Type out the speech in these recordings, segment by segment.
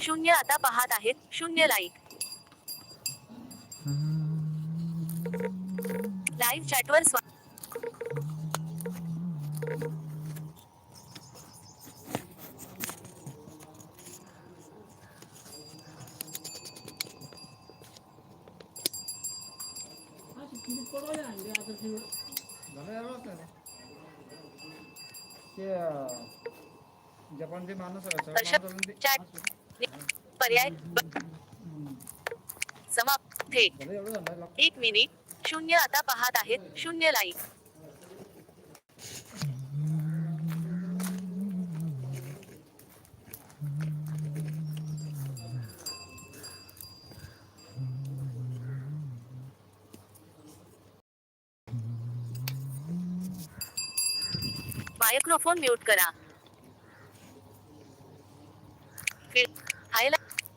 शून्य आता पाहत आहेत. शून्य लाईक लाईव्ह चॅटवर स्वा झालं यावं आपल्याला. ते अं, जपानचे माणूस पर्याय समाप्त. एक मिनिट शून्य आता पाहत आहेत. शून्य लाईक मायक्रोफोन म्यूट करा.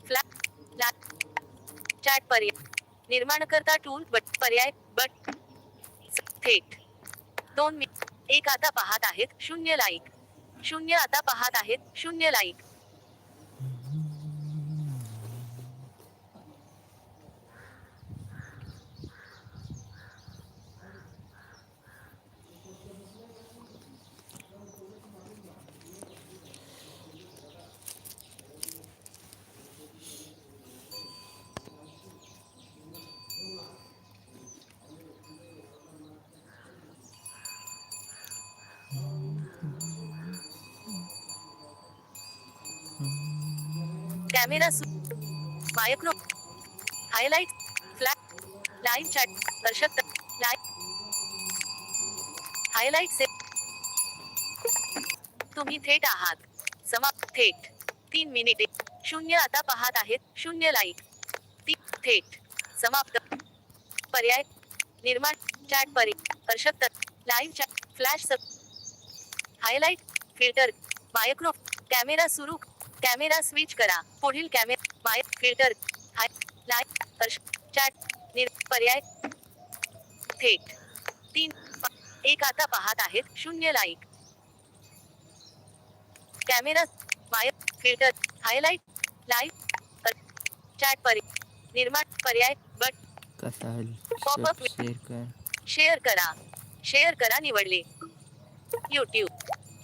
फ्लॅट चॅट पर्याय निर्माणकर्ता टूल बट पर्याय बट थेट दोन मिनिट एक आता पाहत आहेत शून्य लाईक शून्य आता पाहत आहेत शून्य like camera micro highlight flat live chat दर्शक लाईव्ह हायलाइट से तुम्ही थेट आहात. समाप्त थेट. तीन मिनिटे शून्य आता पाहत आहेत. शून्य लाईक ती थेट. समाप्त. पर्याय. निर्माण. चॅट परी दर्शक live chat flash highlight filter micro camera सुरू कॅमेरा स्विच करा. पुढील camera my filter hi live chat निर पर्याय थेट. तीन एक आता पाहत आहेत. शून्य like camera my filter highlight live chat पर्याय निर्माण पर्याय बट कर. शेअर करा. शेअर करा निवडले. YouTube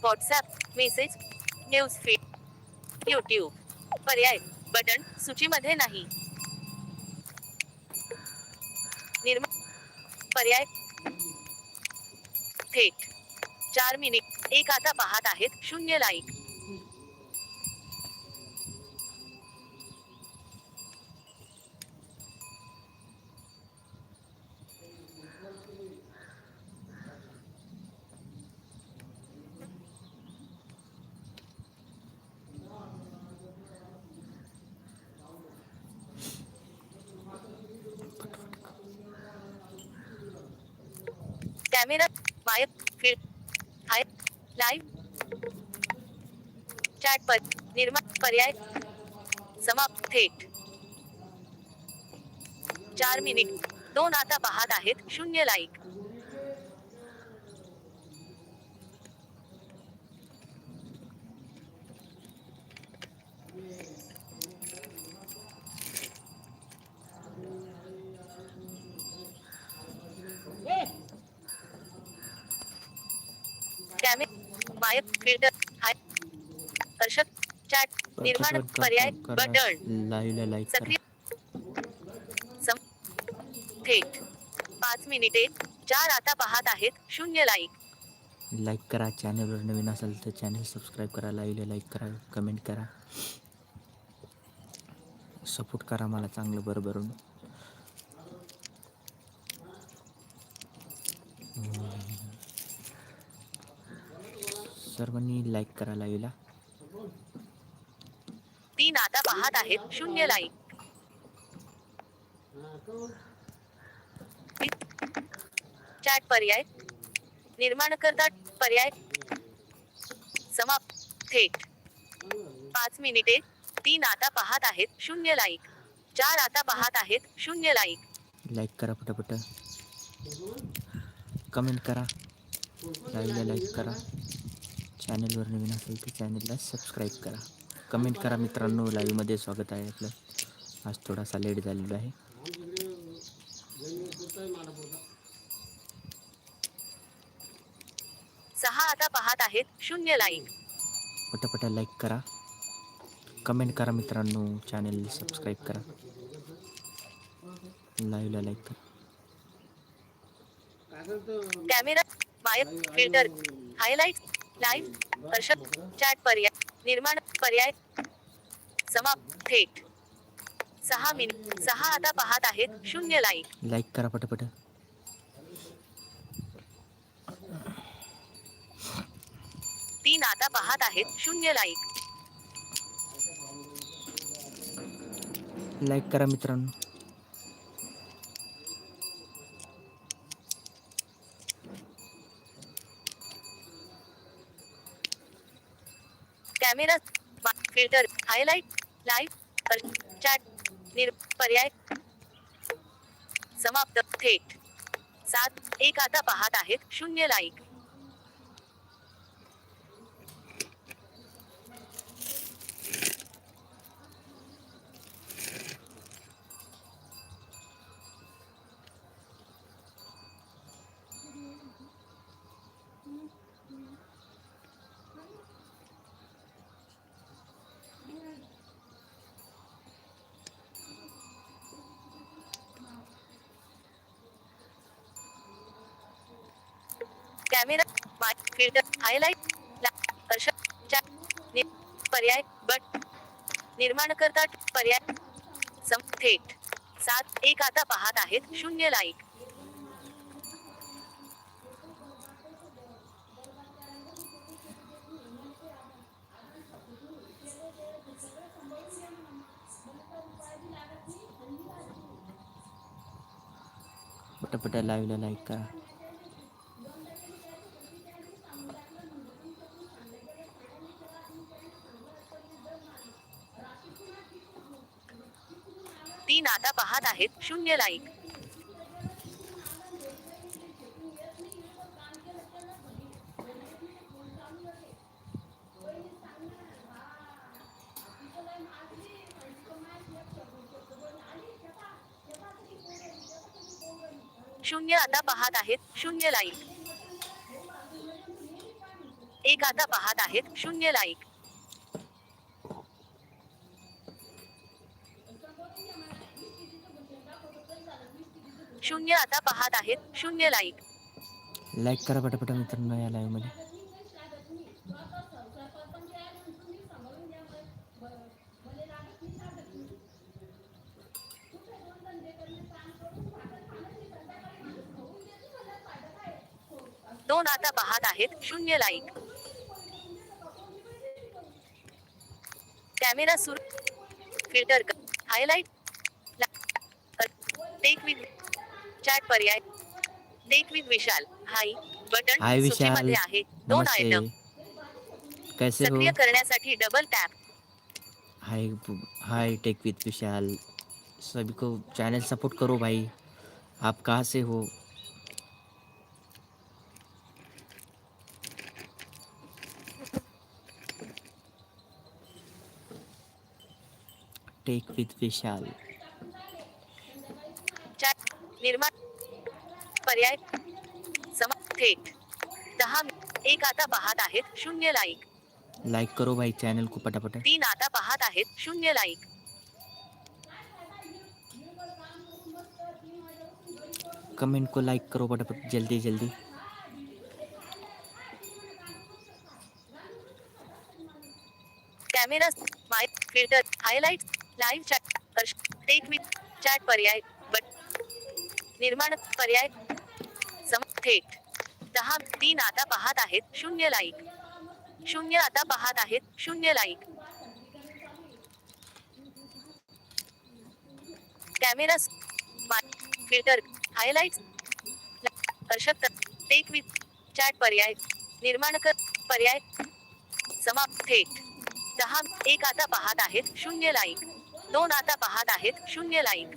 WhatsApp message news feed YouTube पर्याय बटन सूचीमध्ये नाही. निर्मा पर्याय. थेट. चार मिनिट. एक आता पाहत आहेत. शून्य like camera my field hi live chat पर निर्माण पर्याय समाप्त. थेट. चार मिनिट दोन आता पाहत आहेत. शून्य लाईक माय फिल्टर दर्शक चॅट निर्माण पर्याय बटन लाईक करा. सक्रिय सम थेट. पाच मिनिटे. चार आता पाहत आहेत शून्य लाईक लाईक करा. चॅनलवर नवीन असाल तर चॅनल सबस्क्राईब करा. लाईव्हला लाईक करा. कमेंट करा. सपोर्ट करा मला चांगलं बरोबरून सर्वांनी लाईक करा लाईव्हला तीन आता पाहत आहेत शून्य लाईक चॅट पर्याय निर्माणकर्ता पर्याय समाप्त. थेट पाच मिनिटे तीन आता पाहत आहेत शून्य लाईक चार आता पाहत आहेत शून्य लाईक लाईक करा पटापट. कमेंट करा. लाईव्हला लाईक करा. चॅनलवर नवीन असेल तर चॅनलला सबस्क्राईब करा. कमेंट करा मित्रांनो लाईव्हमध्ये स्वागत आहे आपलं. आज थोडासा लेट झालेला आहे. सहा आता पाहत आहेत शून्य लाईक. पटापट लाईक करा. कमेंट करा मित्रांनो चॅनल सबस्क्राईब करा. लाईव्हला लाईक करा. कॅमेरा फिल्टर हायलाइट लाईव्ह दर्शक चॅट पर्याय निर्माण पर्याय समाप्त थेट. सहा मिनिट सहा आता पाहत आहेत शून्य लाईक लाईक करा पटापट. तीन आता पाहत आहेत शून्य लाईक लाईक करा मित्रांनो. Camera filter highlight live chat निर पर्याय समाप्त. थेट. सात एक आता पाहत आहेत. शून्य लाईक कॅमेरा फिल्टर हायलाइट दर्शक पर्याय बट निर्माणकर्ता पर्याय सम थेट. सात एक आता पाहत आहेत. शून्य लाईक पटापटा लाईव्हला लाईक करा. तीन आता पाहत आहेत. शून्य लाईक शून्य आता पाहत आहेत. शून्य लाईक एक आता पाहत आहेत. शून्य लाईक शून्य आता पाहत आहेत. शून्य लाईक लाईक करा पटापट मित्रांनो या लाईव्हमध्ये दोन आता पाहत आहेत. शून्य लाईक कॅमेरा सुरू. Filter highlight tech with chat पर्याय. Tech with Vishal hi button hi Vishal सूचीमध्ये आहे. दोन नमस्ते. आयटम कैसे हो? सक्रिय करण्यासाठी double tap hi hi tech with Vishal सभी को चैनल सपोर्ट करो भाई. आप कहाँ से हो? टेक विथ विशाल चॅट निर्माण पर्याय सम थेट दहा एक आता पाहत आहेत शून्य लाईक. लाइक करो भाई चैनल को पटापट. तीन आता पाहत आहेत शून्य लाईक. कमेंट को लाइक करो फटाफट जल्दी जल्दी. Camera my filter highlight live chat tech with chat पर्याय बट निर्माण पर्याय थेट दहा तीन आता पाहत आहेत शून्य लाईक शून्य आता पाहत आहेत शून्य like camera filter highlights Harshad tech with chat पर्याय निर्माण कर पर्याय समाप्त थेट दहा एक आता पाहत आहेत शून्य लाईक दोन आता पाहत आहेत शून्य like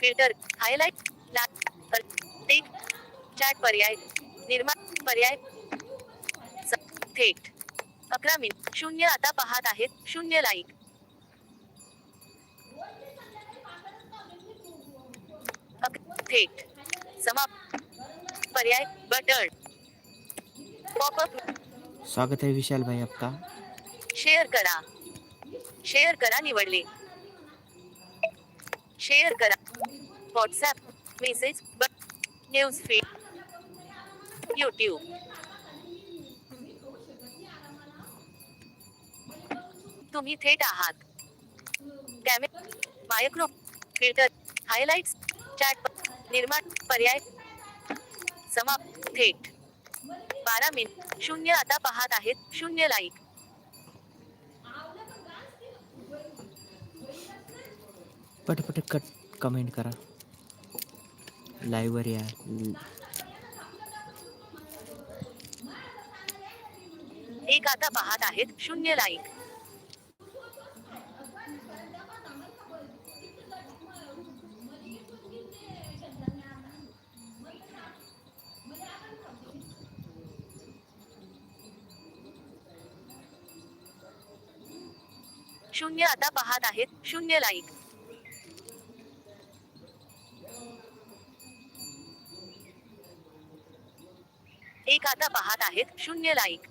filter highlight tech chat पर्याय निर्माण पर्याय थेट अकरा मिनिट. शून्य आता पाहत आहेत. शून्य लाईक थेट समाप्त. पर्याय बटन पॉपअप स्वागत है विशाल भाई आपका. शेअर करा. शेअर करा निवडले. शेअर करा. WhatsApp message news feed YouTube तुम्ही थेट आहात. कॅमे मायक्रो फिल्टर हायलाइट्स चॅट निर्माण पर्याय समाप्त थेट. बारा मिनिट. शून्य आता पाहत आहेत. शून्य लाईक पटपट कट कमेंट करा. लाईव्हवर या. एक आता पाहत आहेत शून्य लाईक शून्य आता पाहत आहेत शून्य लाईक एक आता पाहत आहेत. शून्य लाईक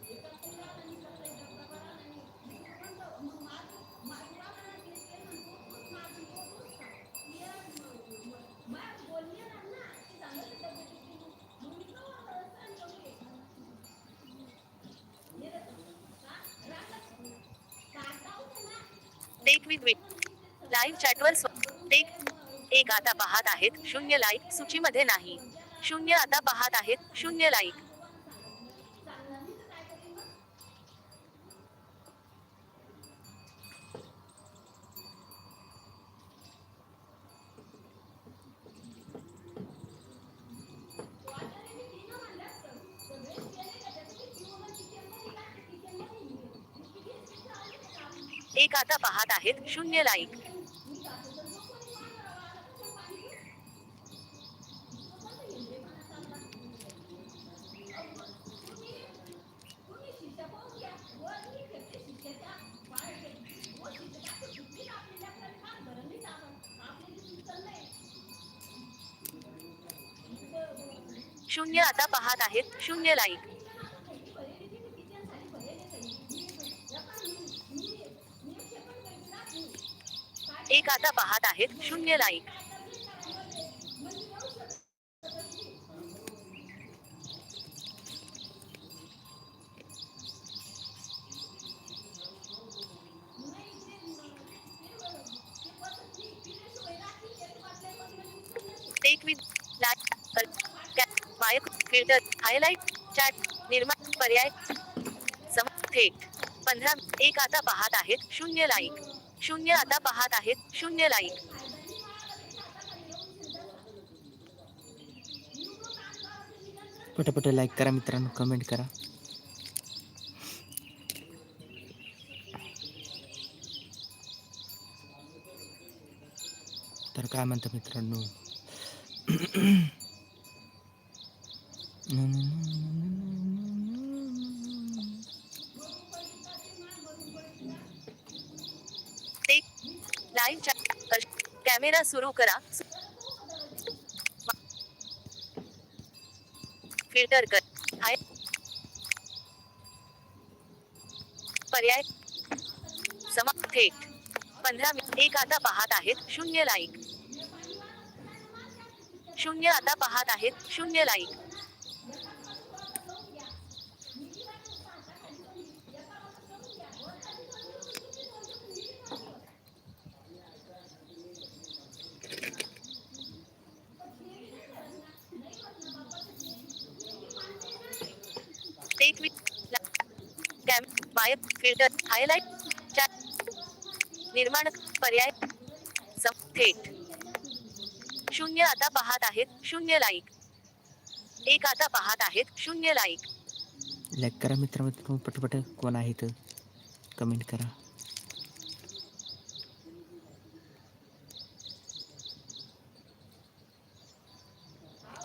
टेक विथ विट लाईव्ह चॅटवर टेक एक आता पाहत आहेत. शून्य लाईक सूचीमध्ये नाही. शून्य आता पाहत आहेत. शून्य लाईक एक आता पाहत आहेत शून्य लाईक शून्य आता पाहत आहेत शून्य लाईक एक आता पाहत आहेत. शून्य लाईक फिल्टर हायलाइट चॅट निर्माण पर्याय सम थेट. पंधरा एक आता पाहत आहेत. शून्य लाईक शून्य आता पाहत आहेत शून्य लाईक पटपट लाईक करा मित्रांनो कमेंट करा तर काय म्हणता मित्रांनो टेक लाईव्ह कॅमेरा सुरू करा. फिल्टर कर. हाय. पर्याय. समाप्त. थेट पंधरा मिनिट. एक आता पाहत आहेत. शून्य लाईक शून्य आता पाहत आहेत. शून्य like take with cam mic filter highlight निर्माण पर्याय थेट शून्य आता पाहत आहेत शून्य लाईक एक आता पाहत आहेत शून्य लाईक लाईक करा मित्रांनो पटपट कोण आहे तर कमेंट करा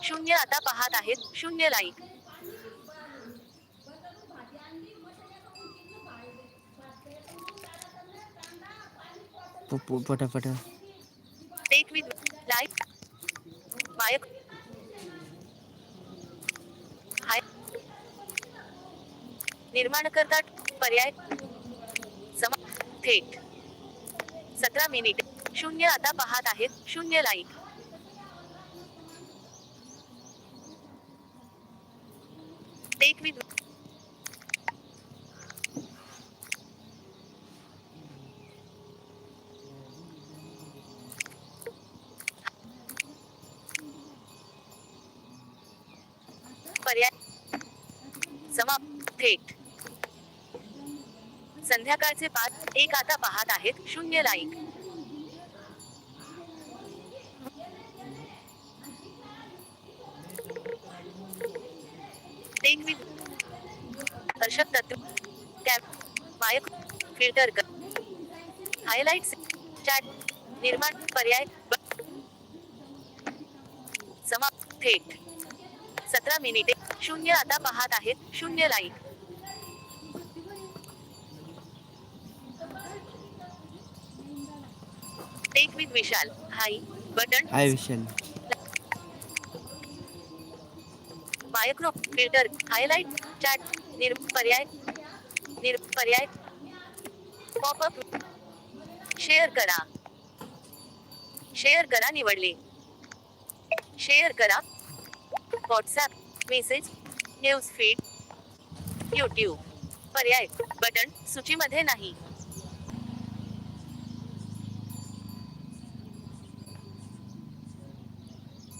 शून्य आता पाहत आहेत शून्य लाईक प- टेक विथ लाईक मायक हाय निर्माण करतात पर्याय. सम थेट. सतरा मिनिट शून्य आता पाहत आहेत. शून्य लाईक टेक विथ पर्याय समाप्त थेट संध्याकाळचे पाच एक आता पाहत आहेत. शून्य लाईक टेक विथ तत्व कॅप मायक फिल्टर हायलाइट्स चॅट निर्माण पर्याय समाप्त थेट. सतरा मिनिटे शून्य आता पाहत आहेत. शून्य like tech with Vishal hi button hi Vishal micro filter highlight chat निर पर्याय निर पर्याय पॉपअप शेअर करा. शेअर करा निवडले. शेअर करा. WhatsApp message news feed YouTube पर्याय. बटन सूचीमध्ये नाही.